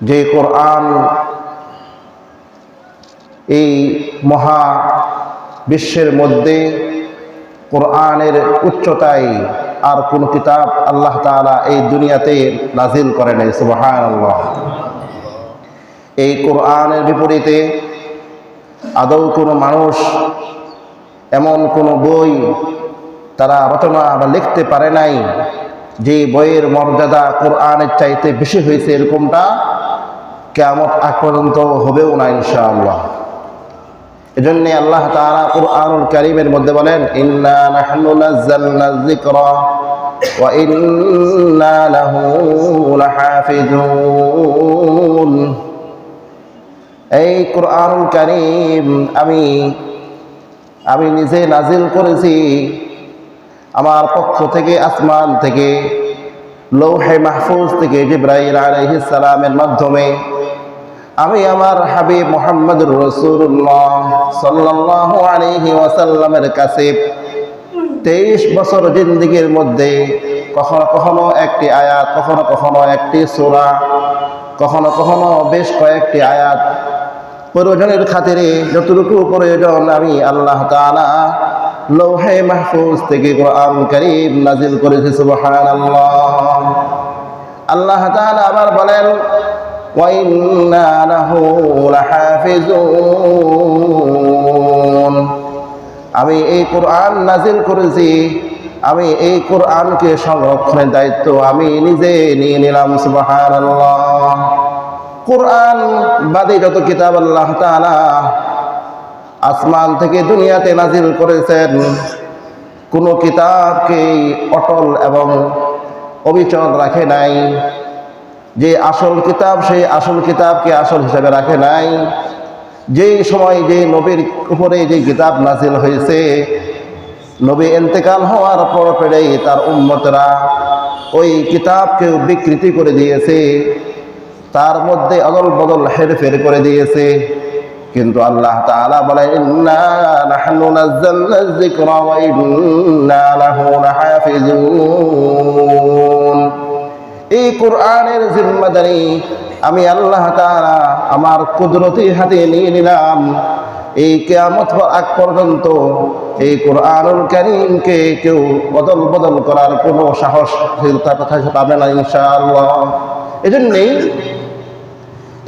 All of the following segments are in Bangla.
যে কোরআন এই মহা বিশ্বের মধ্যে কোরআনের উচ্চতায় আর কোন কিতাব আল্লাহ তাআলা এই দুনিয়াতে নাজিল করে নাই সুবাহান আল্লাহ এই কোরআনের বিপরীতে আদৌ কোনো মানুষ এমন কোনো বই তারা রচনা বা লিখতে পারে নাই যে বইয়ের মর্যাদা কোরআনের চাইতে বেশি হয়েছে এরকমটা? কেমন আগ পর্যন্ত হবেও না ইনশাআল্লাহ। এজন্য আল্লাহ তাআলা কুরআনুল কারীমের মধ্যে বলেন, ইন্না নাহনু নাযালনা যিকরা ওয়া ইন্না লাহু লাহাফিজুন। এই কুরআনুল কারীম আমি আমি নিজে নাজিল করেছি আমার পক্ষ থেকে, আসমান থেকে, লৌহে মাহফুজ থেকে জিব্রাইল আলাইহিস সালামের মাধ্যমে। আমি আমার হাবিব মোহাম্মদুর রসুল্লাহ সাল্লাহ আলহি ওয়াসাল্লামের কাছে তেইশ বছর জিন্দিগির মধ্যে কখনো কখনো একটি আয়াত, কখনো কখনো একটি সোরা, কখনো কখনো বেশ কয়েকটি আয়াত। প্রয়োজনের খাতিরে যতটুকু প্রয়োজন আমি আল্লাহ তাআলা লৌহে মাহফুজ থেকে কোরআন করিম নাজিল করেছি, সুবহানাল্লাহ। আল্লাহ তাআলা আবার বলেন وإنا له لحافظون আমি এই কোরআন নাজিল করেছি আমি এই কোরআনকে সংরক্ষণের দায়িত্ব আমি নিজে নিয়ে নিলাম সুবহানাল্লাহ কোরআন বাদে যত কিতাব আল্লাহ তাআলা আসমান থেকে দুনিয়াতে নাজিল করেছেন কোন কিতাবকে অটল এবং অবিচল রাখে নাই যে আসল কিতাব, সেই আসল কিতাবকে আসল হিসাবে রাখে নাই। যেই সময় যে নবীর উপরে যে কিতাব নাজিল হয়েছে, নবী এন্তেকাল হওয়ার পর পেরেই তার উন্মতরা ওই কিতাবকে বিকৃতি করে দিয়েছে। তার মধ্যে অদল বদল হেরফের করে দিয়েছে। কিন্তু আল্লাহ বলে এই কোরআনের জিম্মাদারি আমি আল্লাহ তাআলা আমার কুদরতি হাতে নিয়ে নিলাম। এই কেয়ামত আগ পর্যন্ত এই কোরআনুল কারীমকে কেউ বদল বদল করার কোনো সাহস তার কথা পাবে না ইনশাআল্লাহ। এজন্যই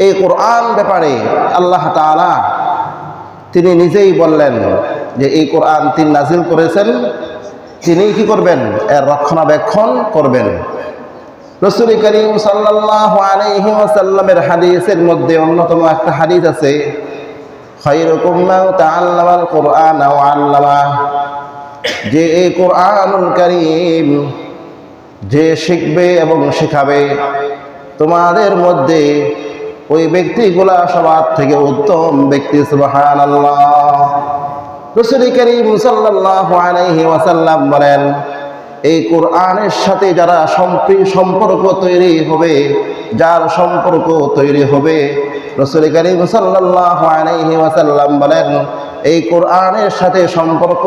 এই কোরআন ব্যাপারে আল্লাহ তাআলা তিনি নিজেই বললেন যে এই কোরআন তিনি নাজিল করেছেন। তিনি কি করবেন? এর রক্ষণাবেক্ষণ করবেন। রসুল করিম সাল্লাহ আলাইহি ওয়াসাল্লামের হাদিসের মধ্যে অন্যতম একটা হাদিস আছে যে এই কোরআনুল কারীম যে শিখবে এবং শেখাবে, তোমাদের মধ্যে ওই ব্যক্তিগুলা সবার থেকে উত্তম ব্যক্তি, সুবহানাল্লাহ। রসুল করিম আলাইহি ওয়াসাল্লাম বলেন এই কোরআনের সাথে যারা সম্পর্ক তৈরি হবে, যার সম্পর্ক তৈরি হবে, রসুল করিম ওয়াসাল্লাম বলেন, এই কোরআনের সাথে সম্পর্ক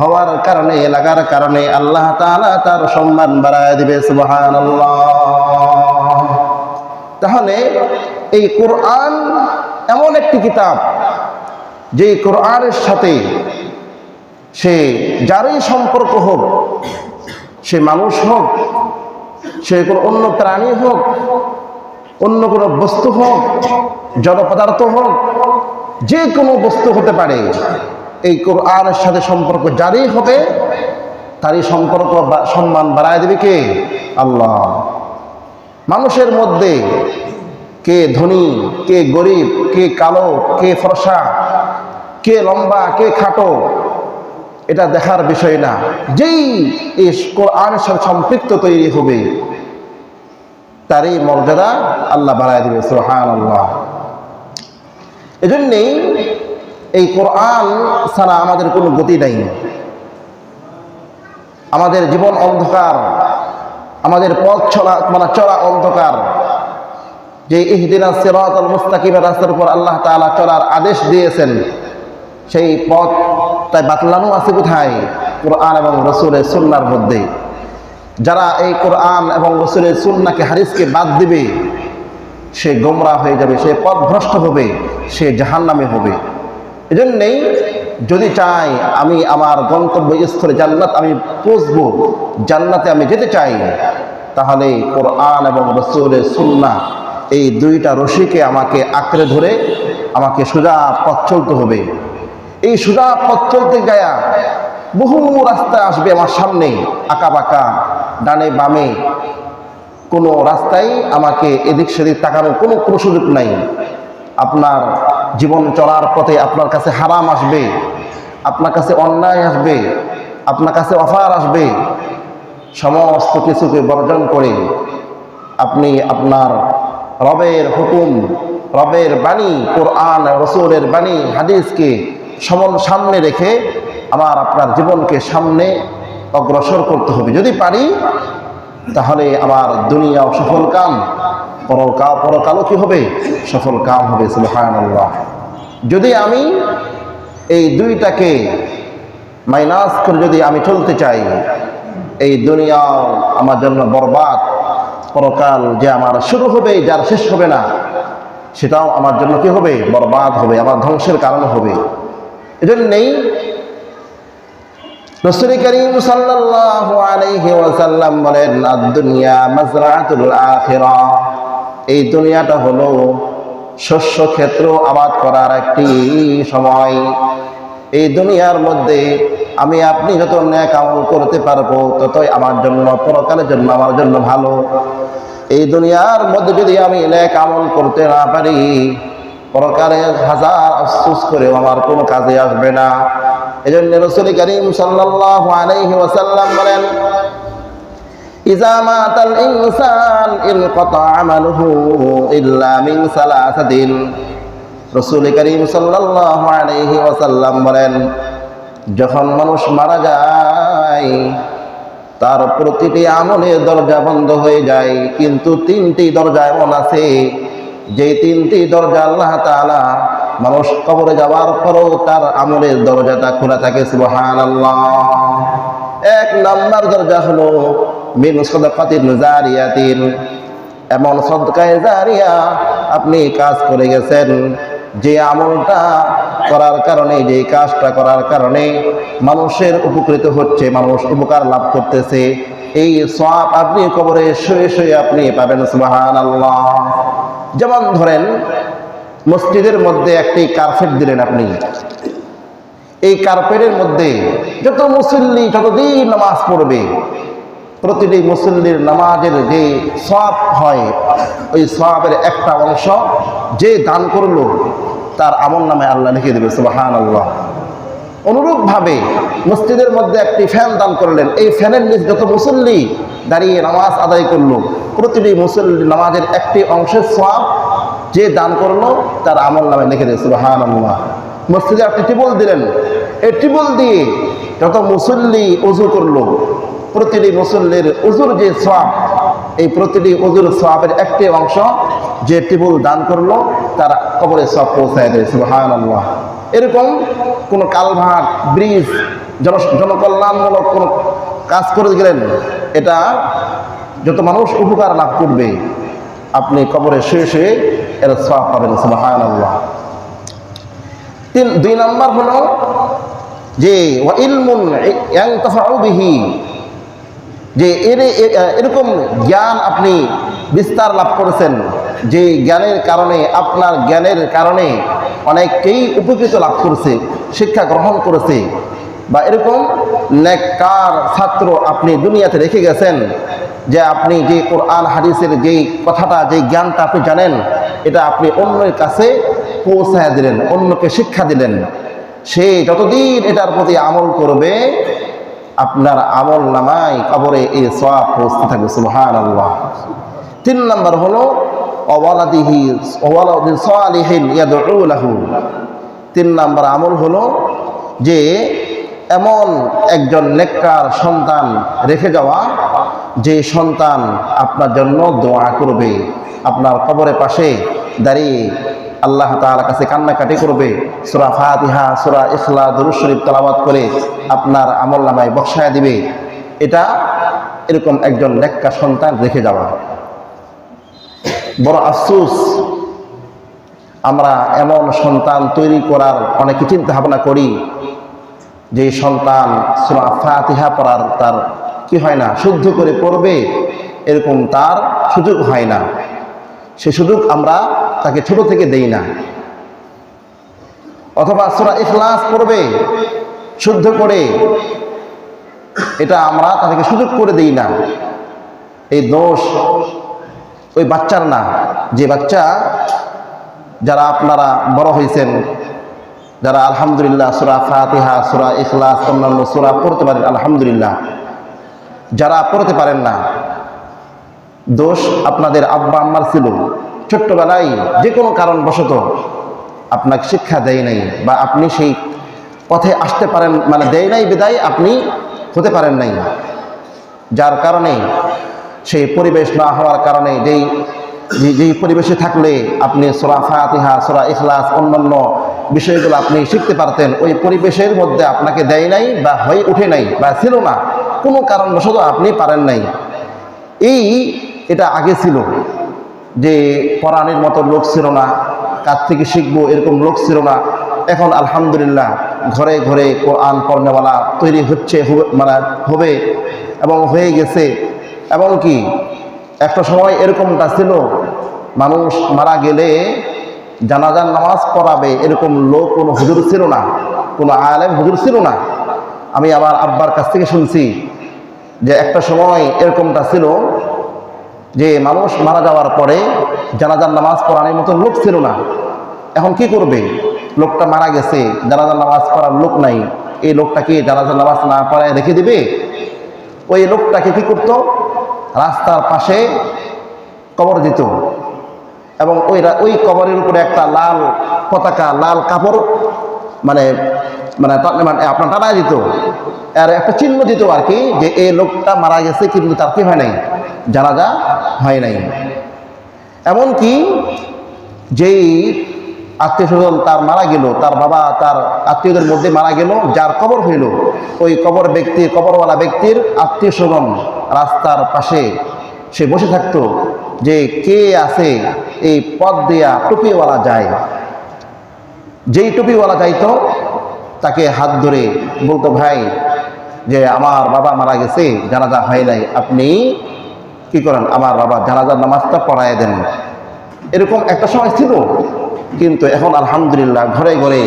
হওয়ার কারণে, লাগার কারণে আল্লাহ তাআলা তার সম্মান বাড়ায় দিবে, সুবহানাল্লাহ। তাহলে এই কোরআন এমন একটি কিতাব যে কোরআনের সাথে সে যারই সম্পর্ক হোক সে মানুষ হোক, সে কোনো অন্য প্রাণী হোক, অন্য কোনো বস্তু হোক জড় পদার্থ হোক, যে কোনো বস্তু হতে পারে, এই কোরআনের সাথে সম্পর্ক যারই হবে, তারই সম্পর্ক সম্মান বাড়ায় দেবে কে? আল্লাহ। মানুষের মধ্যে কে ধনী, কে গরিব, কে কালো, কে ফরসা, কে লম্বা, কে খাটো এটা দেখার বিষয় না। যেই কোরআনের সাথে সম্পৃক্ত তৈরি হবে, তারই মর্যাদা আল্লাহ বাড়ায় দিবে সোহান আল্লাহ এজন্যেই এই কোরআন ছাড়া আমাদের কোনো গতি নাই। আমাদের জীবন অন্ধকার, আমাদের পথ চলা মানে চলা অন্ধকার। যে ইহদিনা সিরাত মুস্তাকিমের রাস্তার উপর আল্লাহ তাআলা চলার আদেশ দিয়েছেন সেই পথ তাই বাতলানো আছে কোথায়? কোরআন এবং রসুলের সুন্নার মধ্যে। যারা এই কোরআন এবং রসুলের সুন্নাকে হারিসকে বাদ দিবে, সে গোমরা হয়ে যাবে, সে পথভ্রষ্ট হবে, সে জাহান্নামে হবে। এজন্যেই যদি চাই আমি আমার গন্তব্য স্থলে জান্নাত আমি পৌঁছবো, জান্নাতে আমি যেতে চাই, তাহলে কোরআন এবং রসুলের সুন্না এই দুইটা রশিকে আমাকে আঁকড়ে ধরে, আমাকে সোজা পথ চলতে হবে। এই সোজা পথ চলতে গায়া বহু রাস্তা আসবে আমার সামনে আঁকা বাঁকা ডানে বামে। কোনো রাস্তায় আমাকে এদিক সেদিক তাকানোর কোনো কোনো সুযোগ নাই। আপনার জীবন চলার পথে আপনার কাছে হারাম আসবে, আপনার কাছে অন্যায় আসবে, আপনার কাছে অফার আসবে। সমস্ত কিছুকে বর্জন করে আপনি আপনার রবের হুকুম, রবের বাণী, কোরআন, রসুলের বাণী, হাদিসকে সমন সামনে রেখে আমার আপনার জীবনকে সামনে অগ্রসর করতে হবে। যদি পারি, তাহলে আমার দুনিয়াও সফল কাম পরকাল পরকালও কি হবে? সফল কাম হবে, সুবহানাল্লাহ। যদি আমি এই দুইটাকে মাইনাস করে যদি আমি চলতে চাই, এই দুনিয়াও আমার জন্য বরবাদ, পরকাল যে আমার শুরু হবে, যার শেষ হবে না, সেটাও আমার জন্য কি হবে? বরবাদ হবে, আমার ধ্বংসের কারণ হবে। এজন্যই রসুল করিম ওয়াসাল্লাম বলেন, আদ-দুনিয়া মাজরাতুল আখিরা। এই দুনিয়াটা হলো শস্য ক্ষেত্র আবাদ করার একটি সময়। এই দুনিয়ার মধ্যে আমি আপনি যত ন্যাক আমল করতে পারব, ততই আমার জন্য, পরকালের জন্য আমার জন্য ভালো। এই দুনিয়ার মধ্যে যদি আমি ন্যাক আমল করতে না পারি পরকালে হাজার আফসুস করে আমার কোন কাজে আসবে না। এই জন্য রসুল করিম সাল্লাম বলেন বলেন, যখন মানুষ মারা যায়, তার প্রতিটি আমলে দরজা বন্ধ হয়ে যায়, কিন্তু তিনটি দরজা এমন আছে যে তিনটি দরজা আল্লাহ তাআলা মানুষ কবরে যাওয়ার পরও তার আমলের দরজাটা খোলা থাকে, সুবহানাল্লাহ। এক নম্বর দরজা হলো মিন সদকাতিন জারিয়াতিন। এমন সদকায়ে জারিয়া আপনি কাজ করে গেছেন, যে আমলটা করার কারণে, যে কাজটা করার কারণে মানুষের উপকৃত হচ্ছে, মানুষ উপকার লাভ করতেছে। এই সব আপনি কবরে শুয়ে শুয়ে আপনি পাবেন সুবাহান আল্লাহ যেমন ধরেন, মসজিদের মধ্যে একটি কার্পেট দিলেন আপনি। এই কার্পেটের মধ্যে যত মুসল্লি যতদিন নামাজ পড়বে, প্রতিটি মুসল্লির নামাজের যে সব হয়, ওই সবের একটা অংশ যে দান করল, তার আমল নামে আল্লাহ লিখে দেবে সুবাহান আল্লাহ অনুরূপভাবে মসজিদের মধ্যে একটি ফ্যান দান করলেন। এই ফ্যানের নিচ যত মুসল্লি দাঁড়িয়ে নামাজ আদায় করল, প্রতিটি মুসল্লি নামাজের একটি অংশের সব যে দান করল, তার আমল নামে লিখে দিয়েছিল আল্লাহ মসজিদে একটি টিবল দিলেন। এই টিবল দিয়ে যত মুসল্লি উজু করল, প্রতিটি মুসল্লির উজুর যে সোয়াব এই প্রতিটি উজুর সোয়াবের একটি অংশ যে টিবুল দান করল, তার কবরে সব পৌঁছায় দিয়েছিল সুহান আল্লাহ এরকম কোনো কালভার্ট, ব্রিজ, জন, জনকল্যাণমূলক কোনো কাজ করে গেলেন, এটা যত মানুষ উপকার লাভ করবে, আপনি কবরে শুয়ে শুয়ে এর সব পাবেন সুবাহান আল্লাহ তিন, দুই নম্বর হল যে ইলমুন যে এর এরকম জ্ঞান আপনি বিস্তার লাভ করেছেন, যে জ্ঞানের কারণে, আপনার জ্ঞানের কারণে অনেককেই উপকৃত লাভ করেছে, শিক্ষা গ্রহণ করেছে। বা এরকম নেককার ছাত্র আপনি দুনিয়াতে রেখে গেছেন, যে আপনি যে কোরআন, হাদিসের যেই কথাটা, যেই জ্ঞানটা আপনি জানেন, এটা আপনি অন্যের কাছে পৌঁছায় দিলেন, অন্যকে শিক্ষা দিলেন। সে যতদিন এটার প্রতি আমল করবে, আপনার আমল নামায় কবরে এই সওয়াব পৌঁছতে থাকবে সুবহান আল্লাহ তিন নম্বর হলো তিন নম্বর আমল হলো যে এমন একজন নেককার সন্তান রেখে যাওয়া, যে সন্তান আপনার জন্য দোয়া করবে, আপনার কবরের পাশে দাঁড়িয়ে আল্লাহ তাআলার কাছে কান্নাকাটি করবে। সূরা ফাতিহা, সূরা ইখলা দুরূদ শরীফ তেলাওয়াত করে আপনার আমল নামায় বক্সায় দিবে। এটা এরকম একজন নেককার সন্তান রেখে যাওয়া। বড় আফসুস, আমরা এমন সন্তান তৈরি করার অনেকে চিন্তা ভাবনা করি যে সন্তান সুরা ফাতিহা পড়ার তার কি হয় না, শুদ্ধ করে পড়বে, এরকম তার সুযোগ হয় না। সে সুযোগ আমরা তাকে ছোট থেকে দেই না। অথবা সুরা ইখলাস পড়বে, শুদ্ধ করে, এটা আমরা তাদেরকে সুযোগ করে দিই না। এই দোষ ওই বাচ্চার না। যে বাচ্চা যারা আপনারা বড় হয়েছেন, যারা আলহামদুলিল্লাহ সুরা ফাতিহা, সুরা ইখলাস, অন্যান্য সুরা পড়তে পারেন, আলহামদুলিল্লাহ। যারা পড়তে পারেন না, দোষ আপনাদের আব্বা আম্মার ছিল। ছোট্টবেলায় যে কোনো কারণবশত আপনাকে শিক্ষা দেয় নাই বা আপনি সেই পথে আসতে পারেন মানে দেয় নাই বিদায় আপনি হতে পারেন নাই। যার কারণে সেই পরিবেশ না হওয়ার কারণে যেই যেই পরিবেশে থাকলে আপনি সোরা ফাতিহা, সোরা ইখলাস, অন্যান্য বিষয়গুলো আপনি শিখতে পারতেন, ওই পরিবেশের মধ্যে আপনাকে দেয় নাই বা হয়ে উঠে নাই বা ছিল না। কোনো কারণবশত আপনি পারেন নাই। এই এটা আগে ছিল যে পরাণের মতো লোক ছিল না, কার থেকে শিখব এরকম লোক ছিল না। এখন আলহামদুলিল্লাহ ঘরে ঘরে কোরআন পড়নেওয়ালা তৈরি হচ্ছে মানে হবে এবং হয়ে গেছে। এবং কি, একটা সময় এরকমটা ছিল, মানুষ মারা গেলে জানাজার নামাজ পড়াবে এরকম লোক কোনো হুজুর ছিল না, কোনো আলেম হুজুর ছিল না। আমি আমার আব্বার কাছ থেকে শুনছি যে একটা সময় এরকমটা ছিল যে মানুষ মারা যাওয়ার পরে জানাজার নামাজ পড়ানোর মতো লোক ছিল না। এখন কি করবে? লোকটা মারা গেছে, জানাজার নামাজ পড়ার লোক নাই। এই লোকটাকে জানাজার নামাজ না পড়ায় রেখে দিবে? ওই লোকটাকে কি করত? রাস্তার পাশে কবর দিত। এবং ওই ওই কবরের উপরে একটা লাল পতাকা, লাল কাপড় মানে মানে মানে আপনার টানায় দিত। আর একটা চিহ্ন দিত আর কি, যে এই লোকটা মারা গেছে কিন্তু তার কি হয় নাই? জানাজা হয় নাই। এমনকি যেই আত্মীয় স্বজন তার মারা গেল, তার বাবা, তার আত্মীয়দের মধ্যে মারা গেল, যার কবর হইল। ওই কবর ব্যক্তির কবরওয়ালা ব্যক্তির আত্মীয় স্বজন রাস্তার পাশে সে বসে থাকতো যে কে আছে এই পথ দিয়া টুপিওয়ালা যায়। যেই টুপিওয়ালা যাইতো, তাকে হাত ধরে বলতো, ভাই, যে আমার বাবা মারা গেছে, জানাজা হয় নাই, আপনি কি করেন? আমার বাবা জানাজার নামাজটা পড়ায় দেন। এরকম একটা সময় ছিল। কিন্তু এখন আলহামদুলিল্লাহ ঘরে ঘরে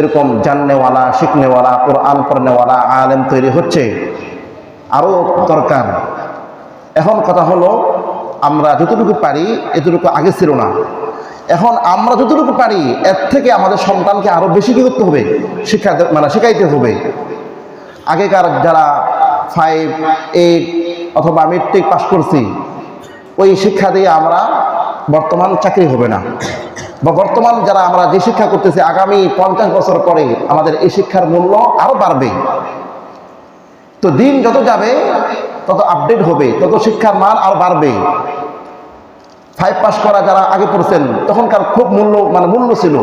এরকম জাননেওয়ালা, শিখনেওয়ালা, কোরআন পড়নেওয়ালা আলেম তৈরি হচ্ছে। আরও দরকার। এখন কথা হলো, আমরা যতটুকু পারি এতটুকু আগে ছিল না। এখন আমরা যতটুকু পারি, এর থেকে আমাদের সন্তানকে আরও বেশি কি করতে হবে? শিক্ষা মানে শেখাইতে হবে। আগেকার যারা ফাইভ এইট অথবা মেট্রিক পাশ করছি, ওই শিক্ষা দিয়ে আমরা বর্তমান চাকরি হবে না। বা বর্তমান যারা আমরা যে শিক্ষা করতেছি, আগামী পঞ্চাশ বছর পরে আমাদের এই শিক্ষার মূল্য আরও বাড়বে। তো দিন যত যাবে, তত আপডেট হবে, তত শিক্ষার মান আরও বাড়বে। ফাইভ পাস করা যারা আগে পড়ছেন, তখনকার খুব মূল্য মানে মূল্য ছিল।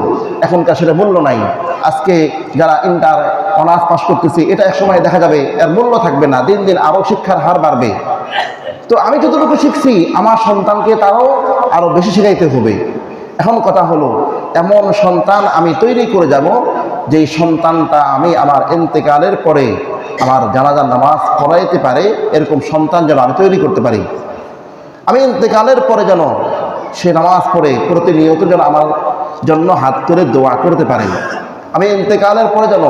এখনকার সেটা মূল্য নাই। আজকে যারা ইন্টার অনার্স পাস করতেছি, এটা এক সময় দেখা যাবে, এর মূল্য থাকবে না। দিন দিন আরও শিক্ষার হার বাড়বে। তো আমি যতটুকু শিখছি, আমার সন্তানকে তারও আরও বেশি শেখাইতে হবে। এখন কথা হলো, এমন সন্তান আমি তৈরি করে যাব, যেই সন্তানটা আমি আমার এন্তেকালের পরে আমার জানাজার নামাজ পড়াইতে পারে, এরকম সন্তান যেন আমি তৈরি করতে পারি। আমি ইন্তেকালের পরে যেন সে নামাজ পড়ে, প্রতিনিয়ত যেন আমার জন্য হাত তুলে দোয়া করতে পারে। আমি ইন্তেকালের পরে যেন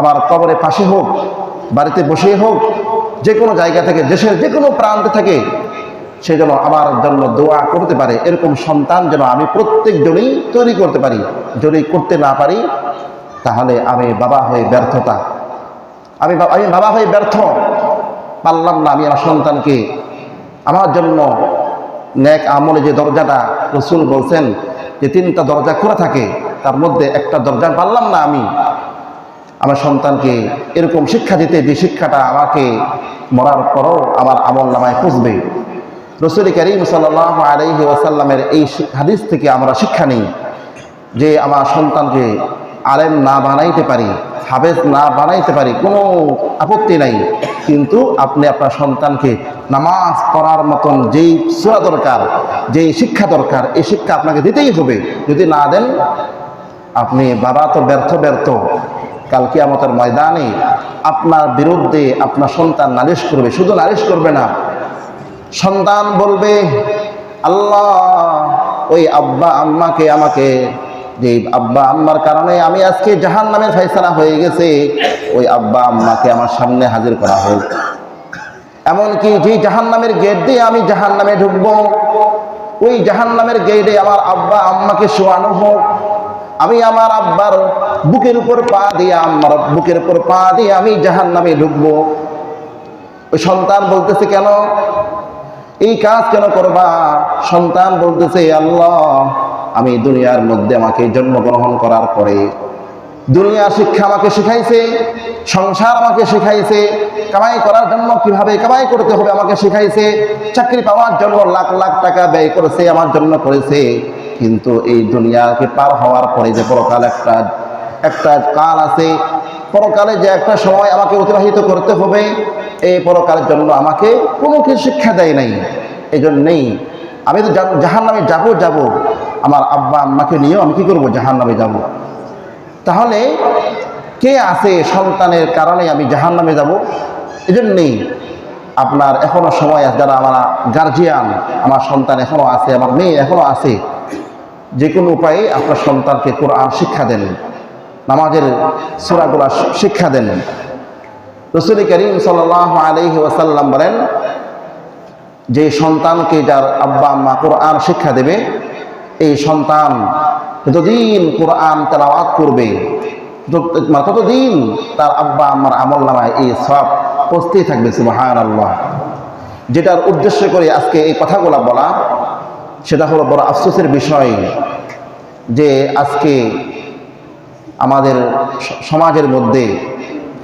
আমার কবরের পাশে হোক, বাড়িতে বসে হোক যে কোনো জায়গা থেকে, দেশের যে কোনো প্রান্তে থেকে সে যেন আমার জন্য দোয়া করতে পারে। এরকম সন্তান যেন আমি প্রত্যেকজনই তৈরি করতে পারি যদি করতে না পারি, তাহলে আমি বাবা হয়ে ব্যর্থতা। আমি আমি বাবা হয়ে ব্যর্থ। পারলাম না আমি আমার সন্তানকে। আমার জন্য ন্যাক আমলে যে দরজাটা রসুল বলছেন যে তিনটা দরজা খোলা থাকে, তার মধ্যে একটা দরজা পারলাম না আমি। আমার সন্তানকে এরকম শিক্ষা দিতে যে শিক্ষাটা আমাকে মরার পরও আমার আমল নামায় খুঁজবে রসুল করিম সাল্লাহ আলহি ওয়াসাল্লামের এই হাদিস থেকে আমরা শিক্ষা নিই যে আমার সন্তানকে আলেম না বানাইতে পারি হাবেজ না বানাইতে পারি, কোনো আপত্তি নাই। কিন্তু আপনি আপনার সন্তানকে নামাজ পড়ার মতন যেই সুরা দরকার, যেই শিক্ষা দরকার, এই শিক্ষা আপনাকে দিতেই হবে। যদি না দেন, আপনি বাবা তো ব্যর্থ ব্যর্থ। কাল কিয়ামতের ময়দানে আপনার বিরুদ্ধে আপনার সন্তান নালিশ করবে, শুধু নালিশ করবে না সন্তান বলবে, আল্লাহ, ওই আব্বা আম্মাকে আমাকে, যে আব্বা আম্মার কারণে আমি আজকে জাহান নামের ফেসলা হয়ে গেছে, ওই আব্বা আম্মাকে আমার সামনে হাজির করা হোক। এমনকি যে জাহান নামের গেট দিয়ে আমি জাহান নামে ঢুকবো, ওই জাহান নামের গেটে আমার আব্বা আম্মাকে শোয়ানো হোক। আমি আমার আব্বার বুকের উপর পা দিয়ে আমার বুকের উপর পা দিয়ে আমি জাহান নামে ঢুকবো। ওই সন্তান বলতেছে, কেন? এই কাজ কেন করবা? সন্তান বলতেছে, আল্লাহ, আমি দুনিয়ার মধ্যে আমাকে জন্মগ্রহণ করার পরে দুনিয়ার শিক্ষা আমাকে শিখাইছে, সংসার আমাকে শিখাইছে, কামাই করার জন্য কীভাবে কামাই করতে হবে আমাকে শিখাইছে, চাকরি পাওয়ার জন্য লাখ লাখ টাকা ব্যয় করেছে, আমার জন্য করেছে। কিন্তু এই দুনিয়াকে পার হওয়ার পরে যে পরকাল একটা একটা কাল আছে, পরকালে যে একটা সময় আমাকে অতিবাহিত করতে হবে এই পরকালের জন্য আমাকে কোনো কিছু শিক্ষা দেয় নাই। এই জন্যেই আমি তো জাহান নামে যাব যাব। আমার আব্বা, আম্মাকে নিয়েও আমি কী করব? জাহান নামে যাব। তাহলে কে আছে সন্তানের কারণে আমি জাহান নামে যাব? জন্যেই আপনার এখনও সময় আছে, যারা আমার গার্জিয়ান আমার সন্তান এখনও আছে, আমার মেয়ে এখনও আছে, যে কোনো উপায়ে আপনার সন্তানকে কোরআন শিক্ষা দেন, নামাজের সোরাগুলা শিক্ষা দেন। রসুল করিম সাল আলহি ওয়াসাল্লাম বলেন, যে সন্তানকে যার আব্বা আম্মা কোরআন শিক্ষা দেবে, এই সন্তান যতদিন কোরআন তেলাওয়াত করবে মানে ততদিন তার আব্বা আম্মার আমল নামায় এই সব পৌঁছতেই থাকবে সুবাহান আল্লাহ যেটার উদ্দেশ্য করে আজকে এই কথাগুলো বলা, সেটা হলো বড় আফসোসের বিষয় যে আজকে আমাদের সমাজের মধ্যে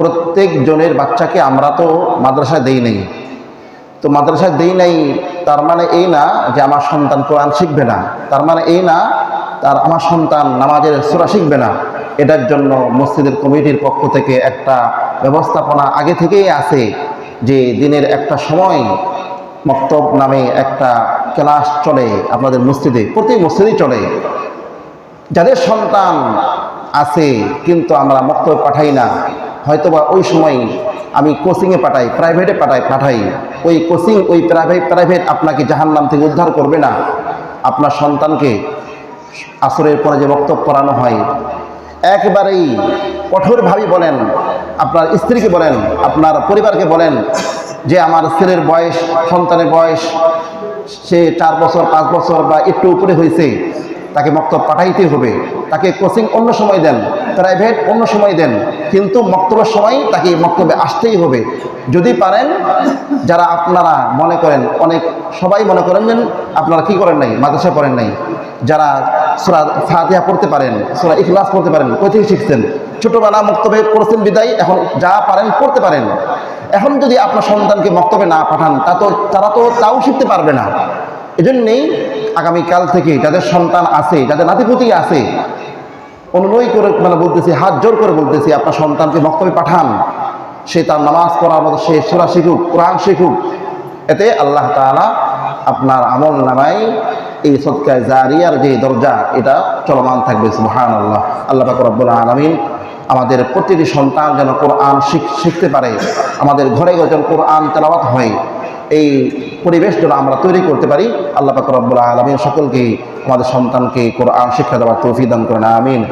প্রত্যেক জনের বাচ্চাকে আমরা তো মাদ্রাসায় দেই নাই। তো মাদ্রাসায় দেই নাই, তার মানে এই না যে আমার সন্তান কোরআন শিখবে না। তার মানে এই না, তার আমার সন্তান নামাজের সুরা শিখবে না। এটার জন্য মসজিদের কমিটির পক্ষ থেকে একটা ব্যবস্থাপনা আগে থেকেই আছে যে দিনের একটা সময় মক্তব নামে একটা ক্লাস চলে আপনাদের মসজিদে প্রতি মসজিদেই চলে। যাদের সন্তান আছে, কিন্তু আমরা মক্তব পাঠাই না। হয়তোবা ওই সময় আমি কোচিংয়ে পাঠাই প্রাইভেটে পাঠাই পাঠাই। ওই কোচিং ওই প্রাইভেট প্রাইভেট আপনাকে জাহান্নাম থেকে উদ্ধার করবে না। আপনার সন্তানকে আসরের পরে যে বক্তব্য পড়ানো হয়, একেবারেই কঠোরভাবে বলেন, আপনার স্ত্রীকে বলেন, আপনার পরিবারকে বলেন যে আমার ছেলের বয়স, সন্তানের বয়স, সে চার বছর, পাঁচ বছর বা একটু উপরে হয়েছে। তাকে মক্তব পাঠাইতে হবে। তাকে কোচিং অন্য সময় দেন প্রাইভেট অন্য সময় দেন, কিন্তু মক্তবের সময় তাকে মক্তবে আসতেই হবে। যদি পারেন, যারা আপনারা মনে করেন, অনেক সবাই মনে করেন যে আপনারা কি করেন নাই মাদ্রাসা পড়েন নাই, যারা সুরা ফাতিহা পড়তে পারেন, সুরা ইখলাস পড়তে পারেন, কই থেকে শিখছেন? ছোটোবেলা মক্তবে পড়ছেন বিদায়, এখন যা পারেন পড়তে পারেন। এখন যদি আপনার সন্তানকে মক্তবে না পাঠান, তা তো, তারা তো তাও শিখতে পারবে না। এজন্যেই আগামীকাল থেকে যাদের সন্তান আছে, যাদের নাতিপুতি আছে, অনুনয় করে মানে বলতেছি, হাত জোর করে বলতেছি, আপনার সন্তানকে মক্তবে পাঠান। সে তার নামাজ পড়ার মতো, সে সুরা শিখুক, কোরআন শিখুক। এতে আল্লাহ তাআলা আপনার আমল নামায় এই সৎকায় জারিয়ার যে দরজা, এটা চলমান থাকবে সুবহান আল্লাহ আল্লাহ রব্বুল আলমিন আমাদের প্রতিটি সন্তান যেন কোরআন শিখ- শিখতে পারে। আমাদের ঘরে ঘরে যেন কোরআন তেলাওয়াত হয়। এই পরিবেশ যেন আমরা তৈরি করতে পারি। আল্লাহ পাক রব্বুল আলমিন সকলকে, আমাদের সন্তানকে কোরআন শিক্ষা দেওয়ার তৌফি দান করেন, আমিন।